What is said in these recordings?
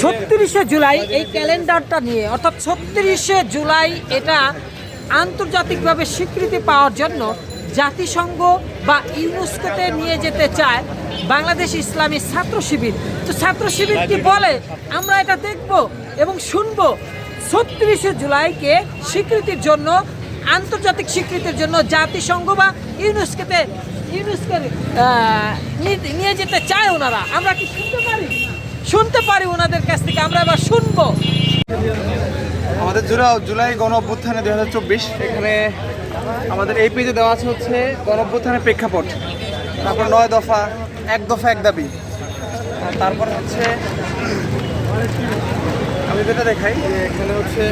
ছত্রিশে জুলাই এই ক্যালেন্ডারটা নিয়ে, অর্থাৎ ছত্রিশে জুলাই এটা আন্তর্জাতিকভাবে স্বীকৃতি পাওয়ার জন্য জাতিসংঘ বা ইউনেস্কোতে নিয়ে যেতে চায় বাংলাদেশ ইসলামী ছাত্র শিবির। তো ছাত্র শিবির কি বলে? আমরা এটা দেখব এবং শুনব। ছত্রিশে জুলাইকে স্বীকৃতির জন্য, আন্তর্জাতিক স্বীকৃতির জন্য জাতিসংঘ বা ইউনেস্কোতে, ইউনেস্কোর নিয়ে- যেতে চায় ওনারা। আমরা কি শুনতে পারি? শুনতে পারি ওনাদের কাছ থেকে, আমরা এবার শুনব। আমাদের জুলাই জুলাই গণ অভ্যুত্থানে দুই হাজার চব্বিশ, এখানে আমাদের এই পেজে দেওয়া আছে হচ্ছে গণ অভ্যুত্থানের প্রেক্ষাপট। তারপর নয় দফা, এক দফা, এক দাবি। তারপর হচ্ছে, আমি যেটা দেখাই, যে এখানে হচ্ছে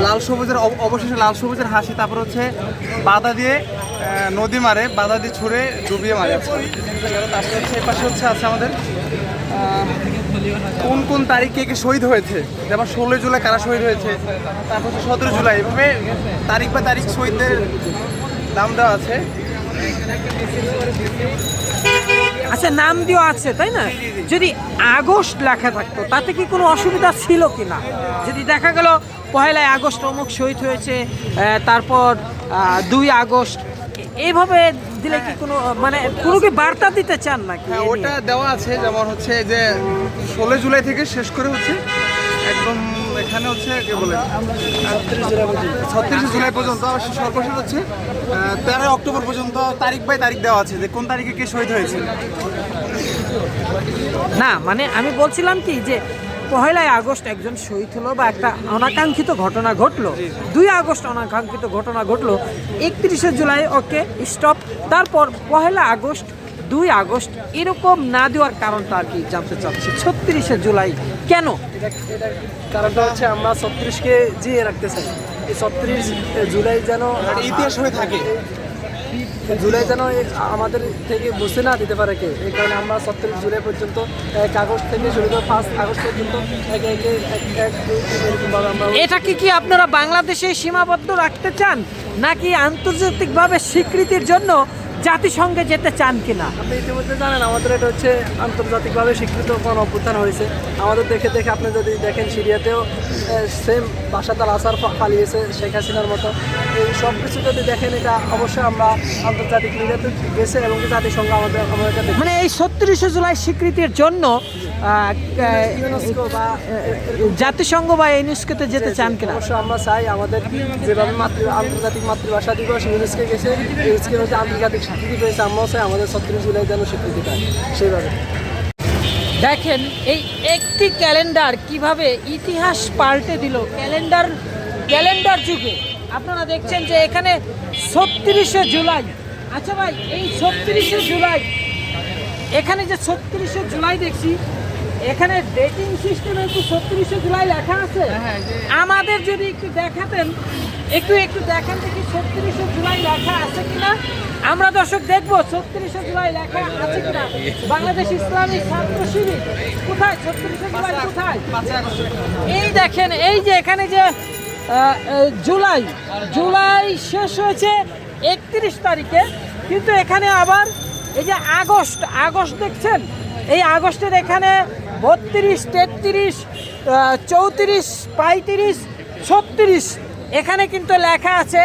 লাল সবুজের অব- অবশেষে লাল সবুজের হাসি, তারপর হচ্ছে বাধা দিয়ে নদী মারে, বাধা দিয়ে ছুঁড়ে ডুবিয়ে মারে তারপর হচ্ছে এই পাশে হচ্ছে আছে আমাদের কোন কোন তারিখ কে কে শহীদ হয়েছে? যেমন ষোলোই জুলাই কারা শহীদ হয়েছে? তারপর হচ্ছে সতেরো জুলাই। এভাবে তারিখ বা তারিখ শহীদদের নাম দেওয়া আছে। আচ্ছা নাম দেওয়া আছে তাই না? যদি আগস্ট লেখা থাকতো তাতে কি কোনো অসুবিধা ছিল কি না যদি দেখা গেল পহেলায় আগস্ট অমুক শহীদ হয়েছে তারপর দুই আগস্ট এইভাবে দিলে কি কোনো মানে কোনো কি বার্তা দিতে চান নাকি? হ্যাঁ ওটা দেওয়া আছে যেমন হচ্ছে যে ষোলোই জুলাই থেকে শেষ করে হচ্ছে একদম এখানে হচ্ছে কে বলে? ছত্রিশে জুলাই পর্যন্ত আবার সর্বশেষ হচ্ছে তেরোই অক্টোবর পর্যন্ত তারিখ বাই তারিখ দেওয়া আছে যে কোন তারিখে কে শহীদ হয়েছে। না মানে আমি বলছিলাম কি যে পহেলাই আগস্ট একজন শহীদ হলো বা একটা অনাকাঙ্ক্ষিত ঘটনা ঘটলো। দুই আগস্ট অনাকাঙ্ক্ষিত ঘটনা ঘটলো। একত্রিশে জুলাই ওকে স্টপ। তারপর পহেলা আগস্ট দুই আগস্ট এরকম না দেওয়ার কারণটা আর কি জানতে চাচ্ছি। ছত্রিশে জুলাই কেন? কারণটা হচ্ছে আমরা ছত্রিশকে জিয়ে রাখতে চাই। এই ছত্রিশ জুলাই যেন একটা ইতিহাস হয়ে থাকে। জুলাই যেন আমাদের থেকে বুঝতে না দিতে পারে কে এই কারণে আমরা সত্তরিশ জুলাই পর্যন্ত এক আগস্ট থেকে শুরু করে ফার্স্ট আগস্ট পর্যন্ত একে একে এক এক এরকমভাবে আমরা কি আপনারা বাংলাদেশে সীমাবদ্ধ রাখতে চান নাকি আন্তর্জাতিকভাবে স্বীকৃতির জন্য জাতিসংঘে যেতে চান কিনা? আপনি ইতিমধ্যে জানেন আমাদের এটা হচ্ছে আন্তর্জাতিকভাবে স্বীকৃত কোনো অভ্যুত্থান হয়েছে। আমাদের দেখে দেখে আপনি যদি দেখেন সিরিয়াতেও সেম বাসাতাল আসার পালিয়েছে শেখ হাসিনার মতো। এই সব কিছু যদি দেখেন এটা অবশ্যই আমরা আন্তর্জাতিক মিডিয়াতে গেছে এবং জাতিসংঘ আমাদের আমাদের মানে এই ছত্রিশে জুলাই স্বীকৃতির জন্য জাতিসংঘ বা ইউনেস্কোতে যেতে চান কিনা? অবশ্যই আমরা চাই আমাদের যেভাবে মাতৃ আন্তর্জাতিক মাতৃভাষা দিবস ইউনেস্কো গেছে ইউনেস্কোর হচ্ছে আন্তর্জাতিক স্বীকৃতি পেয়েছে আমরাও চাই আমাদের ছত্রিশ জুলাই যেন স্বীকৃতি পায় সেইভাবে। দেখেন এই একটি ক্যালেন্ডার কীভাবে ইতিহাস পাল্টে দিল ক্যালেন্ডার ক্যালেন্ডার যুগে। আপনারা দেখছেন যে এখানে ছত্রিশে জুলাই। আচ্ছা ভাই এই ছত্রিশে জুলাই এখানে যে ছত্রিশে জুলাই দেখছি এখানে ডেটিং সিস্টেমে একটু ছত্রিশে জুলাই লেখা আছে। আমাদের যদি একটু দেখাতেন একটু একটু দেখান দেখি ছত্রিশে জুলাই লেখা আছে কিনা। আমরা দর্শক দেখব ছত্রিশে জুলাই লেখা আছে কিনা। বাংলাদেশ ইসলামী ছাত্র শিবির কোথায়? ছত্রিশে জুলাই কোথায়? এই দেখেন এই যে এখানে যে জুলাই জুলাই শেষ হয়েছে একত্রিশ তারিখে কিন্তু এখানে আবার এই যে আগস্ট আগস্ট দেখছেন? এই আগস্টের এখানে বত্রিশ তেত্রিশ চৌত্রিশ পঁয়ত্রিশ ছত্রিশ এখানে কিন্তু লেখা আছে।